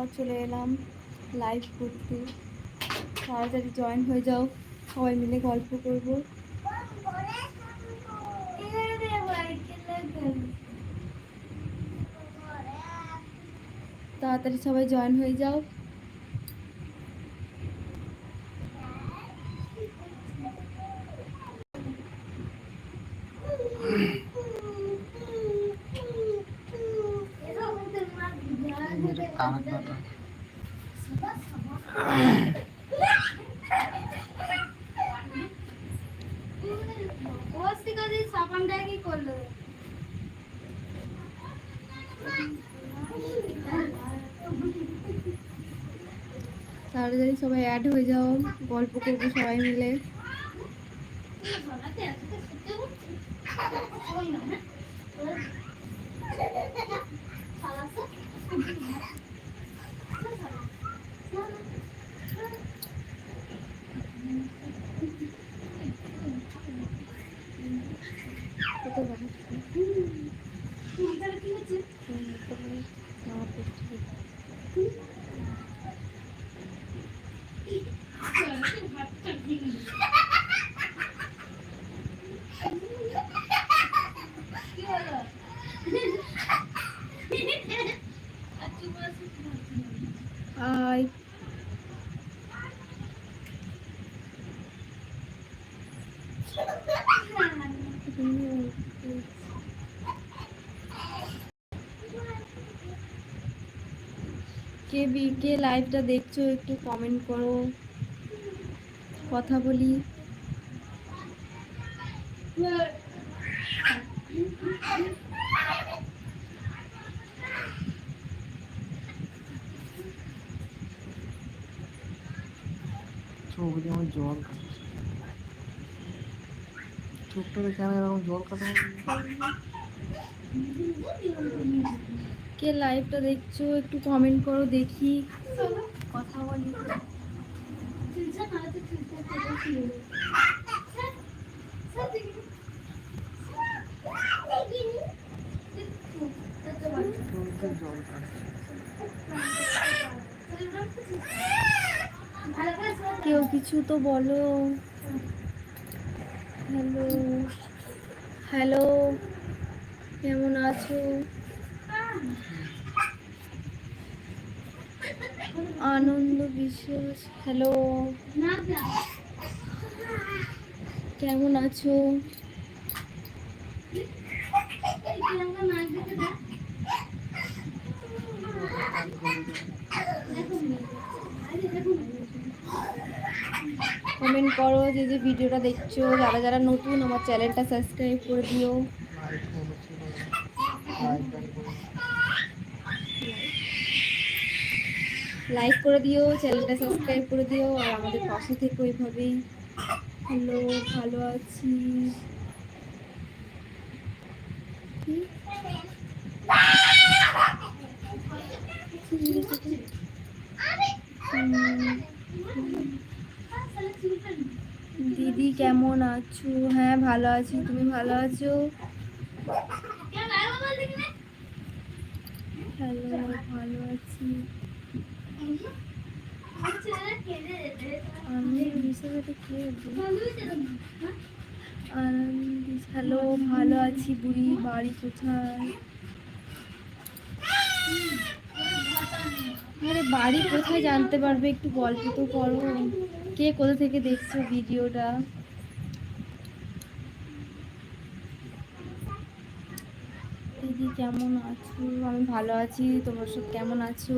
আবার চলে এলাম লাইভ করতে। তাড়াতাড়ি জয়েন হয়ে যাও, সবাই মিলে গল্প করব। তাড়াতাড়ি সবাই জয়েন হয়ে যাও। যাও গল্প করব সবাই মিলে। কত ভালো কে বি কে লাইভটা দেখছ একটু কমেন্ট করো কথা বলি। জল এরকম জল কাটা কে লাইভটা দেখছ, একটু কমেন্ট করো দেখি। কথা বলি। কেউ কিছু তো বলো। হ্যালো হ্যালো কেমন আছো? আনন্দ বিশ্বাস হ্যালো কেমন আছো? কমেন্ট করো যে যে ভিডিওটা দেখছ, যারা যারা নতুন, আমার চ্যানেলটা সাবস্ক্রাইব করে দিও। লাইক করে দিও চ্যানেলটা সাবস্ক্রাইব করে দিও, আর আমাদের পাশে থেকে ওইভাবেই হ্যালো ভালো আছি দিদি, কেমন আছো? হ্যাঁ ভালো আছি। তুমি ভালো আছো? হ্যালো ভালো আছি আমি হিসেবে কে আনন্দ হ্যালো, ভালো আছি বুড়ি, বাড়ি কোথায়? আরে বাড়ি কোথায় জানতে পারবে, একটু গল্প তো করো। কে কোথা থেকে দেখছ ভিডিওটা? দিদি কেমন আছো? আমি ভালো আছি, তোমার সব কেমন আছো?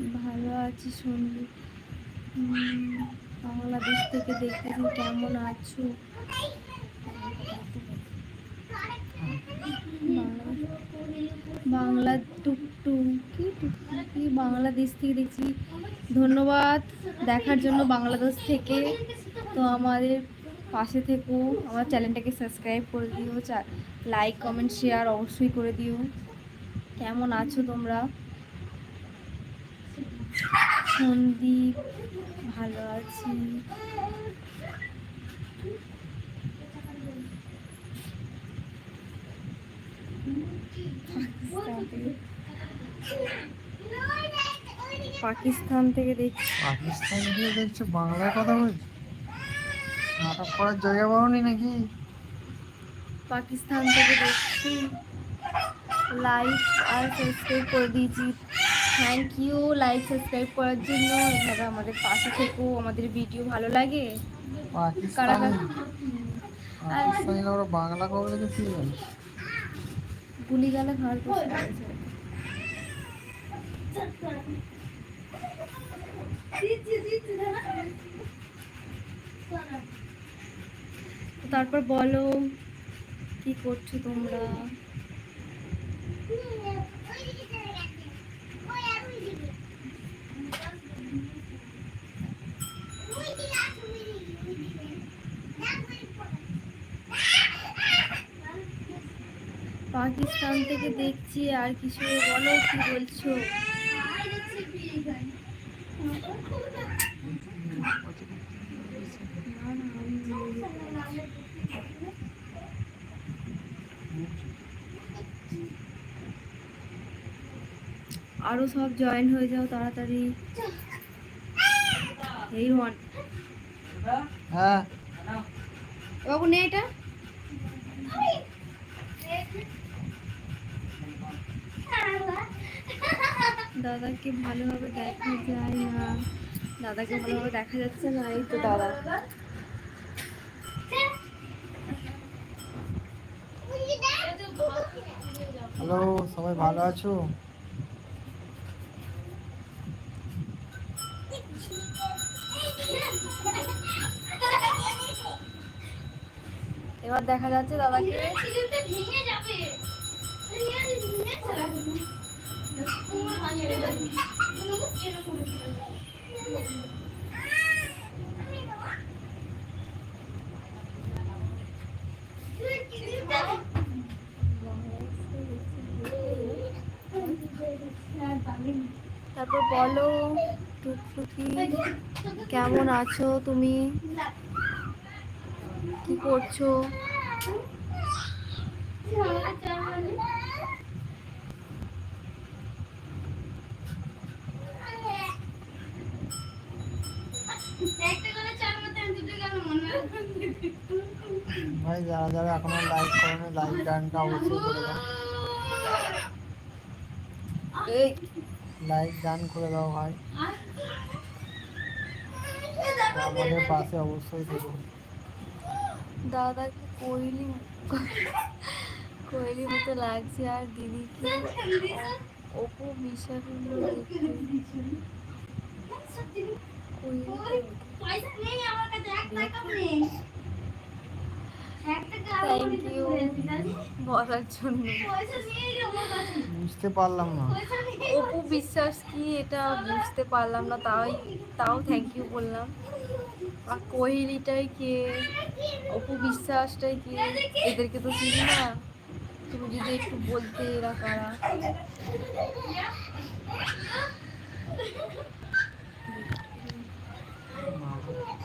ভালো আছি সন্দীপ বাংলাদেশ থেকে দেখতেছি কেমন আছো? বাংলা- টুকটু কি টুকটু কি বাংলাদেশ থেকে দেখছি। ধন্যবাদ দেখার জন্য বাংলাদেশ থেকে। তো আমাদের পাশে থেকো, আমার চ্যানেলটাকে সাবস্ক্রাইব করে দিও লাইক কমেন্ট শেয়ার অবশ্যই করে দিও। কেমন আছো তোমরা? সন্দীপ ভালো আছি। পাকিস্তান থেকে দেখছি। পাকিস্তান থেকে দেখছ বাংলায় কথা বলছি? নাটক করার জায়গা পাওনি নাকি? পাকিস্তান থেকে দেখছি। লাইক আর সাবস্ক্রাইব করে দিয়েছি। থ্যাংক ইউ লাইক সাবস্ক্রাইব করার জন্য। এভাবে আমাদের পাশে থেকেও আমাদের ভিডিও ভালো লাগে। বাংলা কবে কি গুলি গেলে ঘর তারপর বলো কি করছ তোমরা? পাকিস্তান থেকে দেখছি আর কিছু বলো কি বলছো? আরও সব জয়েন হয়ে যাও তাড়াতাড়ি। এই হন হ্যাঁ। বাবু নে এটা। দাদাকে ভালোভাবে দেখা যায় না। দাদাকে ভালোভাবে দেখা যাচ্ছে না এই তো দাদা। হ্যালো সবাই ভালো আছো? এবার দেখা যাচ্ছে দাদাকে। তারপর বলো টুকটুকি কেমন আছো তুমি? কি করছ? ভাই যারা যারা এখনও লাইক করেনি লাইক গানটা অবশ্যই করে দাও। এই। লাইক গান করে দাও ভাই। আমাদের পাশে অবশ্যই থেকো দাদাকে কোয়েলি কোয়েলি মতো লাগছে আর দিদিকে অপু বিশ্বাস বলার জন্য বুঝতে পারলাম না। অপু বিশ্বাস কি এটা বুঝতে পারলাম না তাই তাও থ্যাংক ইউ বললাম। আর কোহেলিটাই কে? অপু বিশ্বাসটাই কে? এদেরকে তো চিনি না। তুমি যদি একটু বলতে এরা কারা?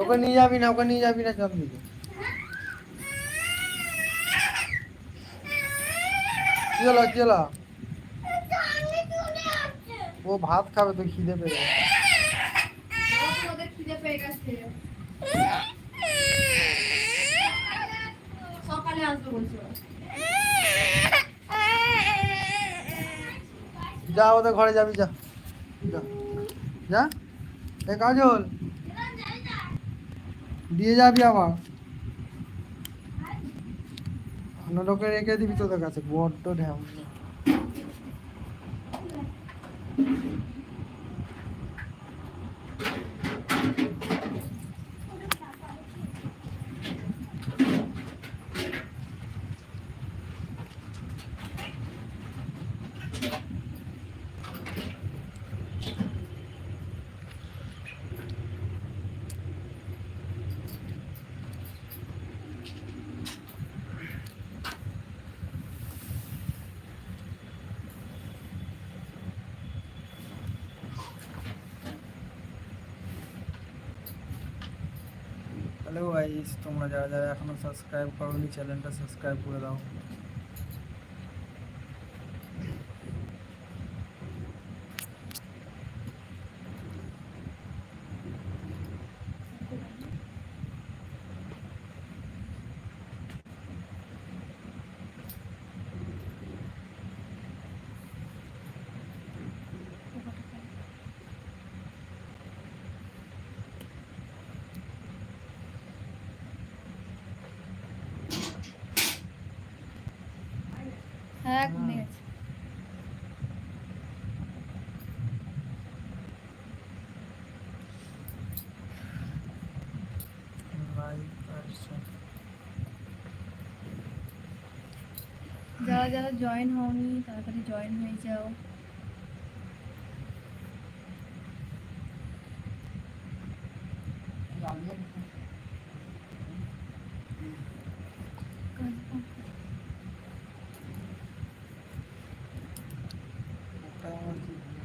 ওকে নিয়ে যাবি না, ওকে নিয়ে যাবি না চল দিকে কি হলো ও ভাত খাবে, তো খিদে পেয়ে সকালে আসবে যা ওদের ঘরে যাবি, যা। যা। এ কাজল। দিয়ে যাবি আমার অন্য লোকে রেখে দিবি তোদের কাছে। বড্ড ঢ্যাম গাইস তোমরা যারা যারা এখনও সাবস্ক্রাইব করোনি চ্যানেলটা সাবস্ক্রাইব করে দাও। আর share। যারা যারা জয়েন হওনি তাড়াতাড়ি জয়েন হয়ে যাও ওটা আমার কি ভুল?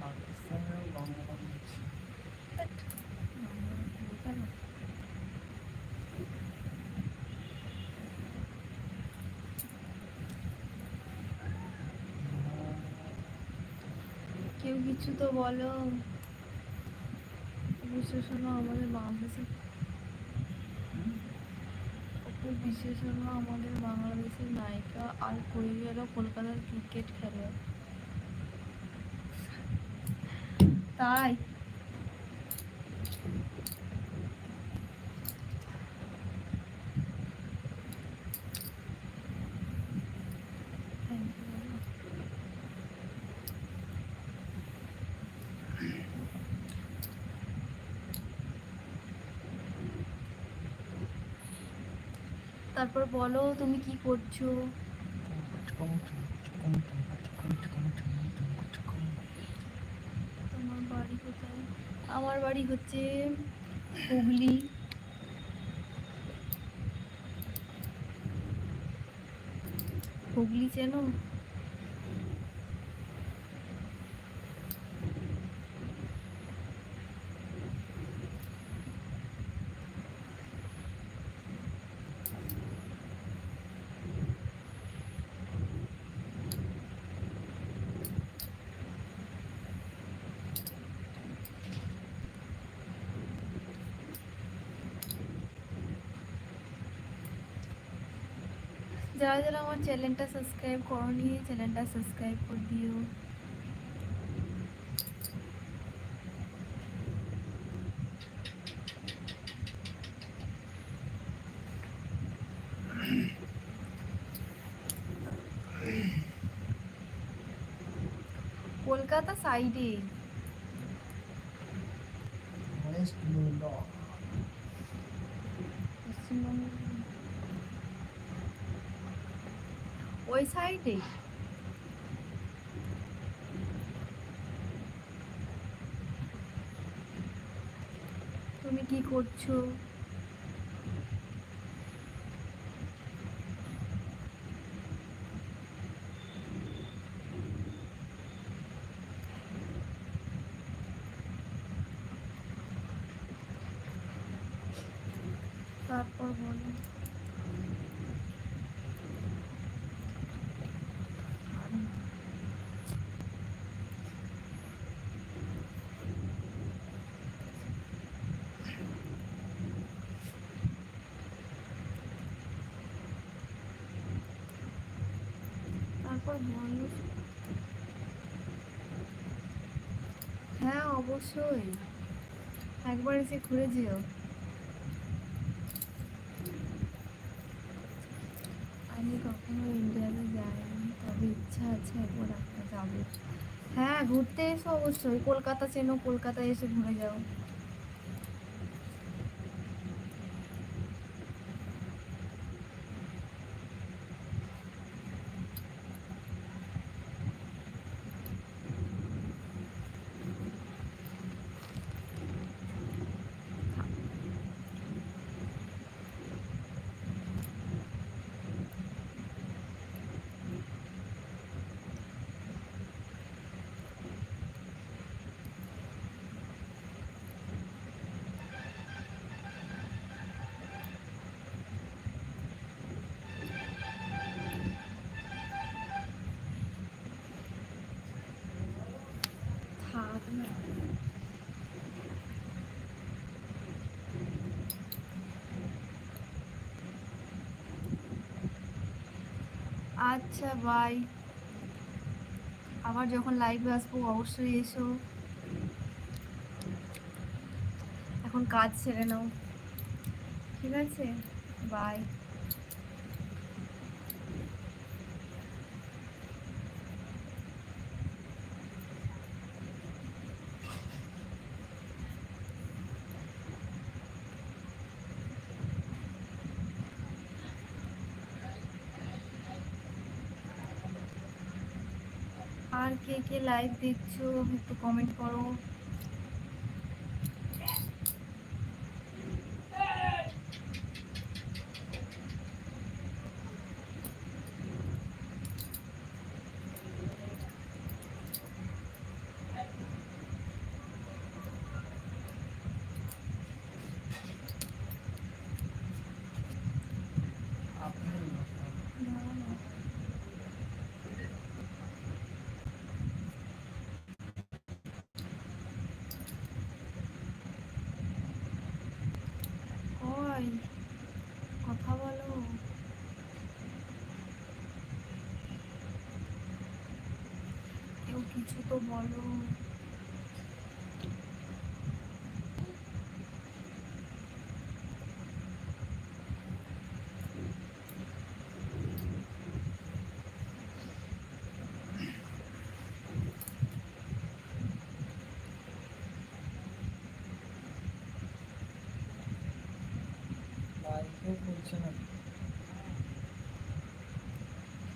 পাকিস্তানের বাংলা বলছি। কেউ কিছু তো বলো। বিশেষণ আমাদের বাংলাদেশে বিশেষণ আমাদের বাংলাদেশের নায়িকা আর কোরিয়ারও কলকাতার ক্রিকেট খেলে তাই Thank you. তারপর বলো তুমি কি করছ? তোমার বাড়ি কোথায়? আমার বাড়ি হচ্ছে হুগলি। হুগলি চেনো? যারা যারা আমার চ্যানেলটা সাবস্ক্রাইব করনি চ্যানেলটা সাবস্ক্রাইব করে দিও কলকাতা সাইডে ওই তুমি কি করছ? তারপর বলো তারপর বলো হ্যাঁ অবশ্যই। একবার এসে ঘুরে যেও। আমি কখনো ইন্ডিয়াতে যাইনি, তবে ইচ্ছা আছে একবার একটা যাব। হ্যাঁ ঘুরতে এসো অবশ্যই। কলকাতা চেনো, কলকাতায় এসে ঘুরে যাও। আচ্ছা বাই আবার যখন লাইভে আসব, অবশ্যই এসো। এখন কাজ ছেড়ে নাও। ঠিক আছে? By R K K live দেখছ একটু কমেন্ট করো আপনি ওই কথা বলো কেউ কিছু তো বলো।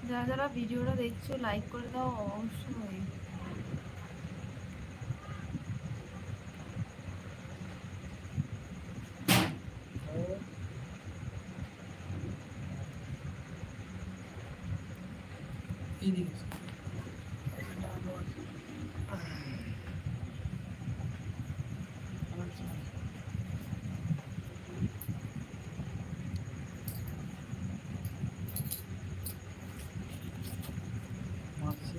যারা যারা ভিডিওটা দেখছ লাইক করে দাও অবশ্যই ও এদিকে মাছি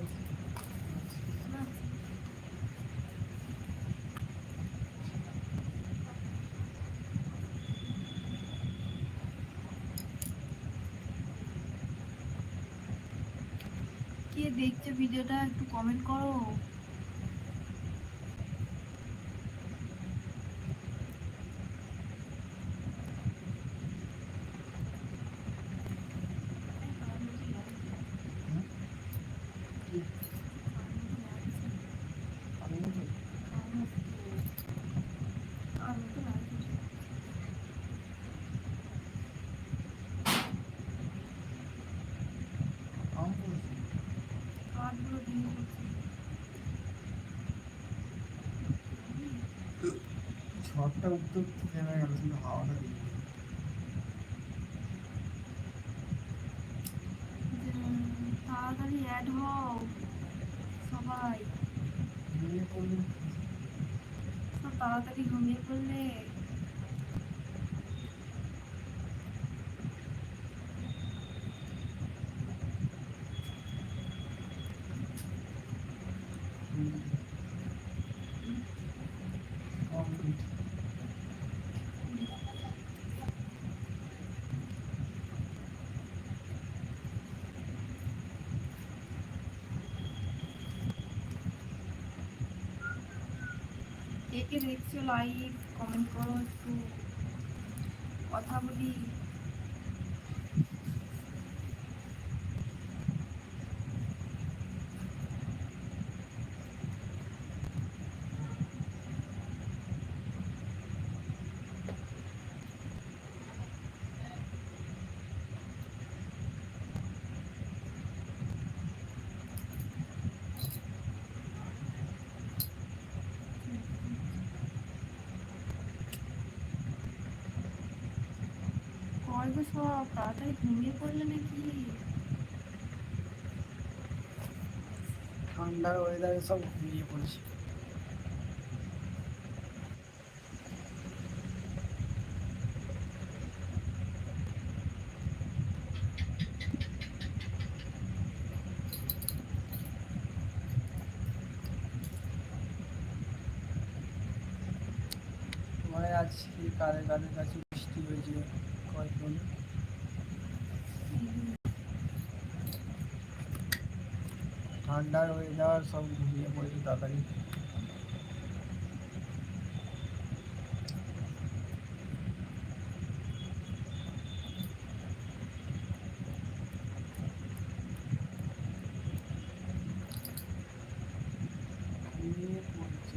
কে দেখছ ভিডিওটা একটু কমেন্ট করো। ঝড়টা উঠতে থেমে গেল শুধু হাওয়াটা দিয়ে তাড়াতাড়ি অ্যাড হও সবাই। সব তাড়াতাড়ি ঘুমিয়ে পড়লে? কে কে দেখছ লাইভ কমেন্ট করো একটু কথা বলি। তাড়াতাড়ি ঘুমিয়ে পড়লে নাকি? ঠান্ডার ওয়েদারে সব ঘুমিয়ে পড়েছে। আজকে কাদের কাদের কাছে বৃষ্টি হয়েছে? কয়েকজন ঠান্ডার ওয়েদার সব ঘুমিয়ে পড়েছে তাড়াতাড়ি ঘুমিয়ে পড়েছে।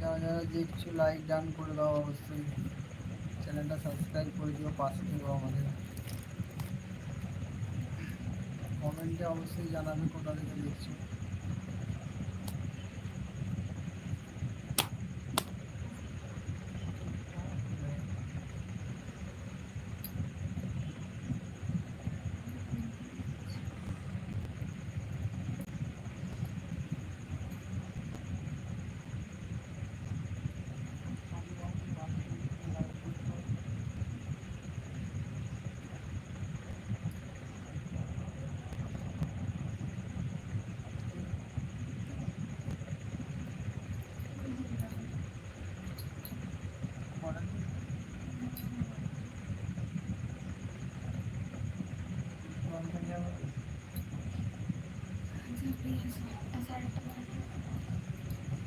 যারা যারা দেখছ লাইক ডান করে দাও অবশ্যই। চ্যানেলটা সাবস্ক্রাইব করে দিও, পাশে থেকো আমাদের। কমেন্টে অবশ্যই জানাবে কোথা থেকে দেখছ।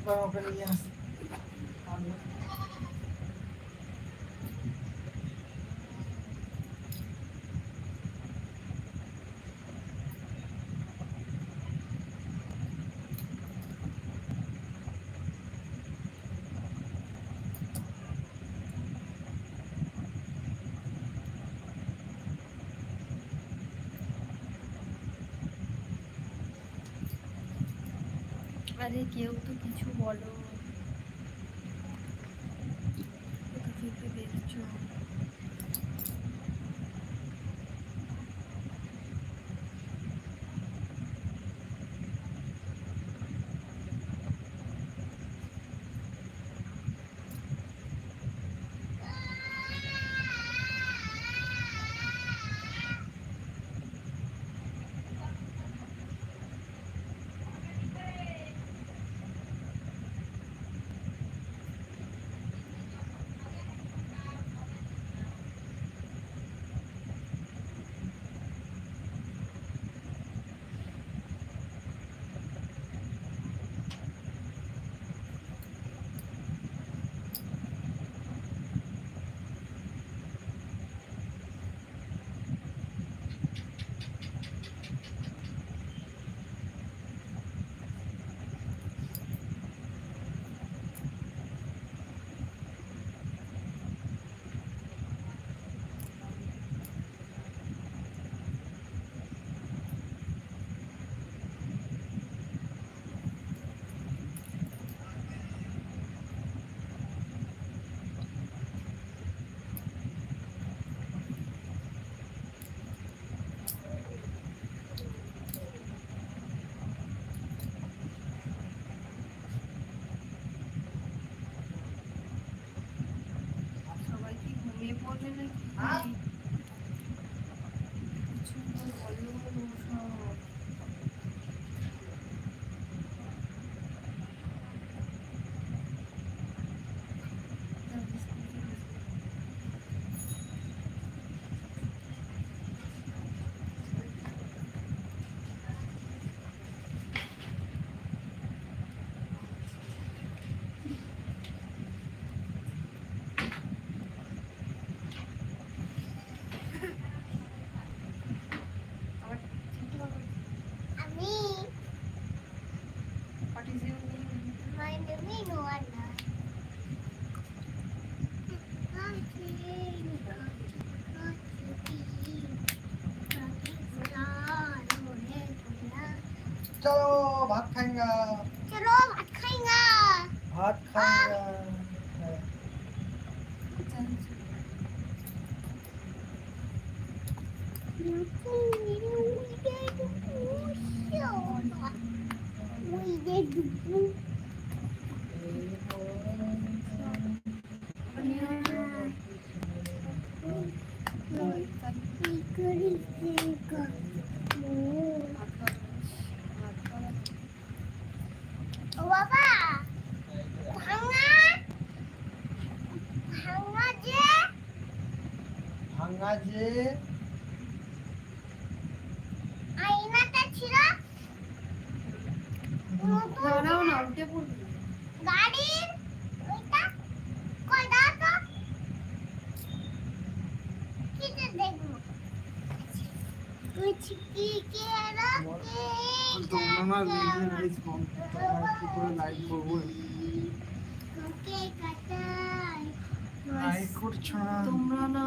বা ওকে নিয়ে আস। আনবে। আরে কেউ তো কিছু বলো। भात खाएगा चलो भात खाएगा भात खाएगा উঠে পড়বি গাড়ির ওইটা কই দাও তো। কিটা দেখব? কুছ কি কে রাখে তোমরা কি করে লাইভ করব কে কাটাই। লাইক করছ না? তোমরা না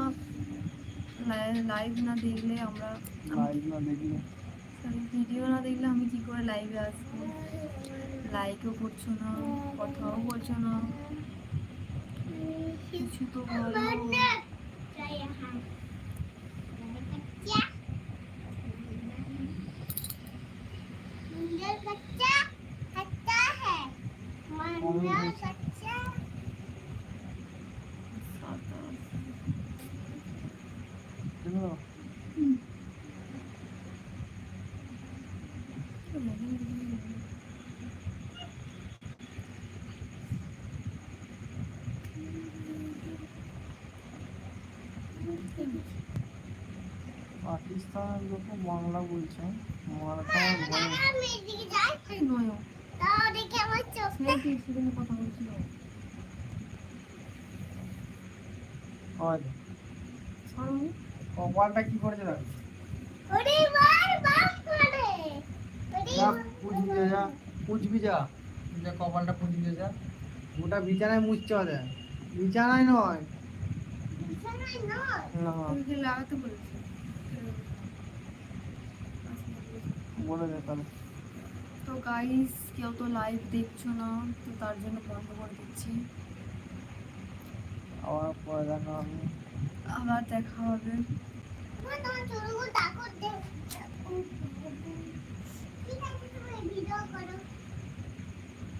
লাইভ না দেখলে আমরা লাইভ না দেখলে। ভিডিও না দেখলে আমি কি করে লাইভে আসব লাইকও করছ না কথাও বলছো না। কিছু তো বলো। পাকিস্তানের লোকে বাংলা বলছে কপালটা কি করেছে যা যা কপালটা যা। ওটা বিছানায় মুছতে হবে। বিছানায় নয়। বিছানায় নয়? লাগাতে বলেছে। বলে দে তাহলে। তো গাইস কেউ তো লাইভ দেখছ না তো তার জন্য বন্ধ করে দিচ্ছি। আবার পরে দেখা হবে। আবার দেখা হবে।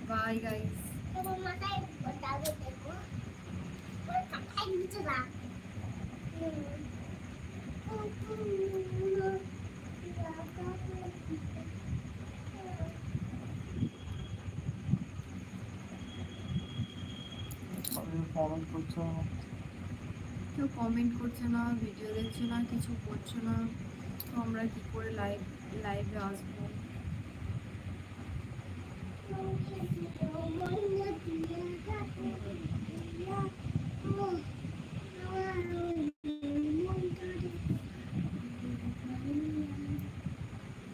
Bye guys Thank you. Comment করছ? না কেউ কমেন্ট করছে না ভিডিও দেখছে না কিছু করছে না। তো আমরা কি করে লাইভ লাইভে আসব? Oh,